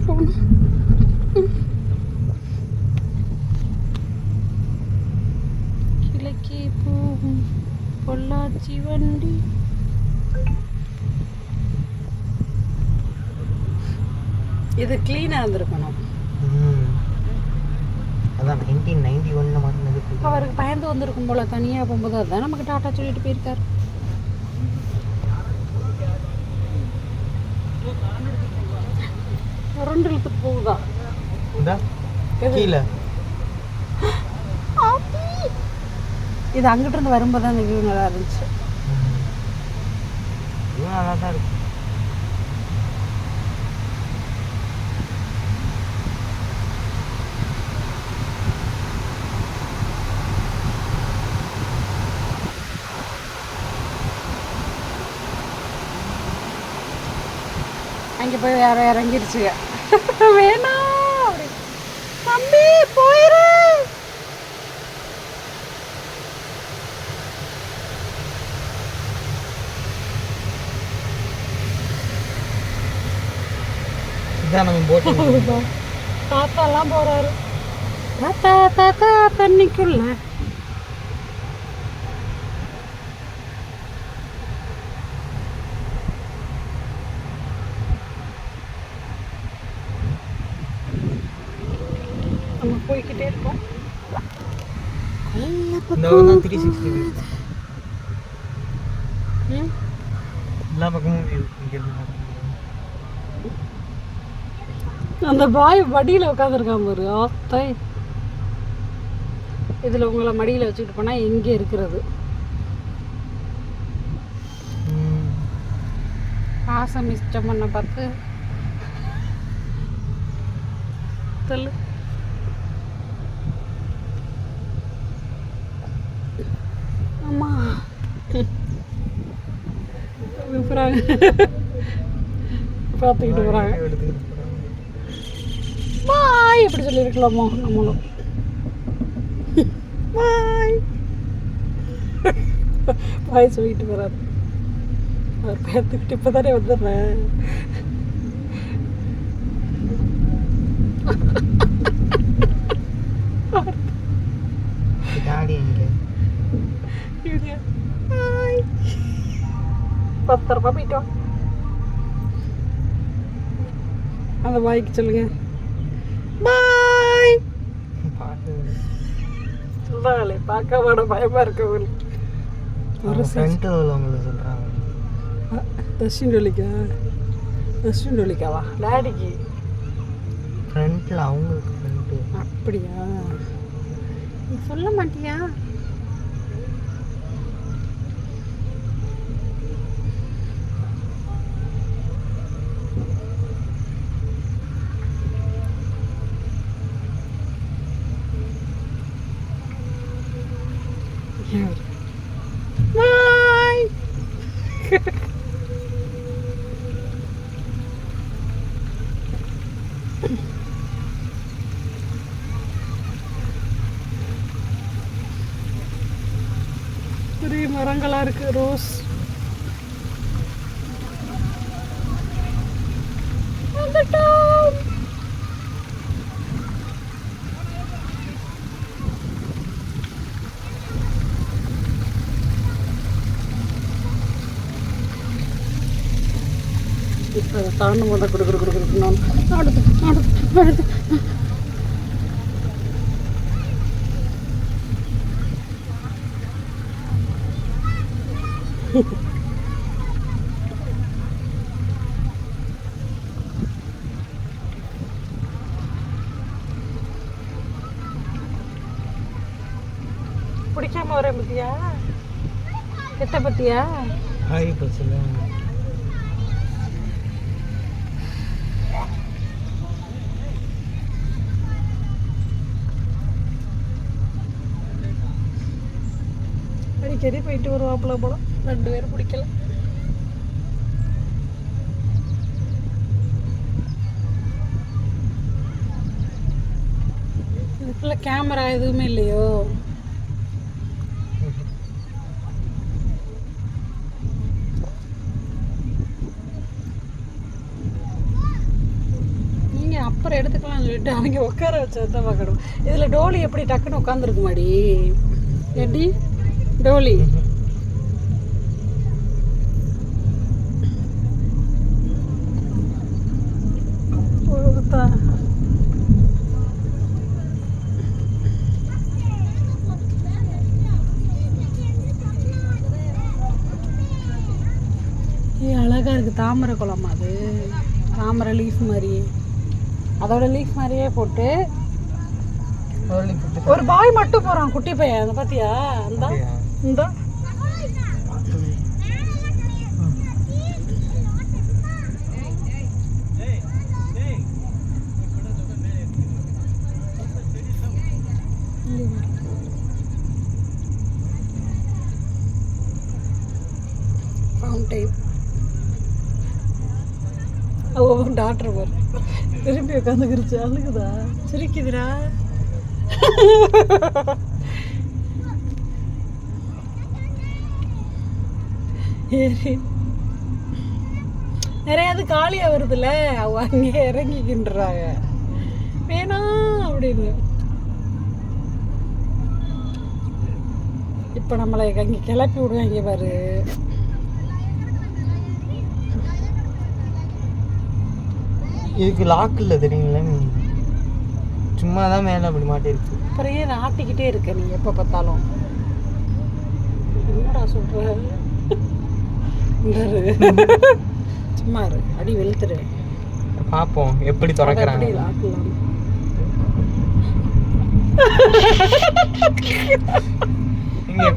Phone கிழக்கே போகும் பொள்ளாச்சி வண்டி இது க்ளீனாக இருந்திருக்கணும் ம். அதான் நைன்டீன் நைன்டி புது. அவருக்கு பயந்து வந்திருக்கும் போல தனியாக போகும்போது அதான் நமக்கு டாட்டா சொல்லிட்டு போயிருக்காரு ரெண்டு இழுத்துட்டு போகுதா? கீழே. இது அங்கிட்டு இருந்து வரும்போது தான் வியூ நல்லா இருந்துச்சு. நல்லா தான் இருக்கு. அங்கே போய் யாரோ இறங்கிருச்சுங்க. வேணாம். தம்பி போயிரு. இதான் நம்ம போட்டு தாத்தாலாம் போறாரு. தாத்தா தாத்தா தண்ணிக்குள்ள நம்ம போய்கிட்டே இருக்கோம். த்ரீ சிக்ஸ்டி எல்லா பக்கமும். அந்த பாய் மடியில் உட்காந்துருக்கான் பாரு ஆத்தை. இதில் உங்களை மடியில் வச்சுக்கிட்டு போனால் எங்கே இருக்கிறது. ம். ஆசை மிச்சம் பண்ண பார்த்து. சொல்லு ஆமா. போகிறாங்க பார்த்துக்கிட்டு போகிறாங்க. பாய் எப்படி சொல்லியிருக்கலாமோ? நம்மளும். பாய் பாய் சொல்லிட்டு போகிறாரு அவர் பேர்த்துக்கிட்டு இப்போ தானே வந்துடுறேன் எங்க பாய் பத்திரமா போயிட்டோம் அந்த பாய்க்கு சொல்லுங்க பாய் பாட்டு சொல்கிறாங்களே பார்க்க மாட பயமாக இருக்கு உங்களுக்கு ஒரு ஃப்ரண்ட் உள்ளவங்களை சொல்றாங்க தர்ஷின் டொலிக்கா தர்ஷின் டொலிக்காவா டாடிக்கு ஃப்ரண்ட்ல அவங்களுக்கு ஃப்ரண்ட் அப்படியா நீ சொல்ல மாட்டியா மரங்களாக இருக்குது இருக்கு ரோஸ் வந்துட்டோம் இப்போ அதை தாண்டும் போது குடு குடு குடு அடுத்து அடுத்து அடுத்து பிடிக்காம வரேன் பத்தியா எத்த பத்தியா ஹாய் பஸ்ஸில் அடிக்கடி போயிட்டு வருவாப்புல போல ரெண்டு பேரும் பிடிக்கல இதுக்குள்ள கேமரா எதுவுமே இல்லையோ அப்புறம் எடுத்துக்கலாம்னு சொல்லிட்டு அவங்க உட்கார வச்சு தான் பார்க்கணும் இதில் டோலி எப்படி டக்குன்னு உட்காந்துருக்கு மாடி எப்படி டோலி. ஏய் அழகா இருக்கு. தாமரை குளம் அது. தாமரை லீஃப் மாதிரி. அதோட லீஃப் மாதிரியே போட்டு ஒரு பாய் மட்டும் போறான். குட்டி பையன். அதை பாத்தியா அந்த? இந்த ஃபவுண்டைன் ஓ டாக்டர் பாரு திருப்பி உட்காந்துக்கிருச்சு அழுகுதா சிரிக்குதுடா. ஏறி. நிறையாது காலியா வருதுல்ல? அவ அங்கே இறங்கிக்கின்றாங்க வேணாம் அப்படின்னு. இப்போ நம்மளை அங்கே கிளப்பி விடுவாங்க பாரு. இதுக்கு லாக் இல்லை தெரியுங்களா? நீ சும்மா தான் மேலே அப்படி மாட்டிருக்கு. அப்புறம் ஏன் ஆட்டிக்கிட்டே இருக்க நீ? எப்போ பார்த்தாலும். என்னடா இரு. சும்மா இரு. அடி வெளுத்துரு. பார்ப்போம் எப்படி திறக்கிறாங்க? இங்க.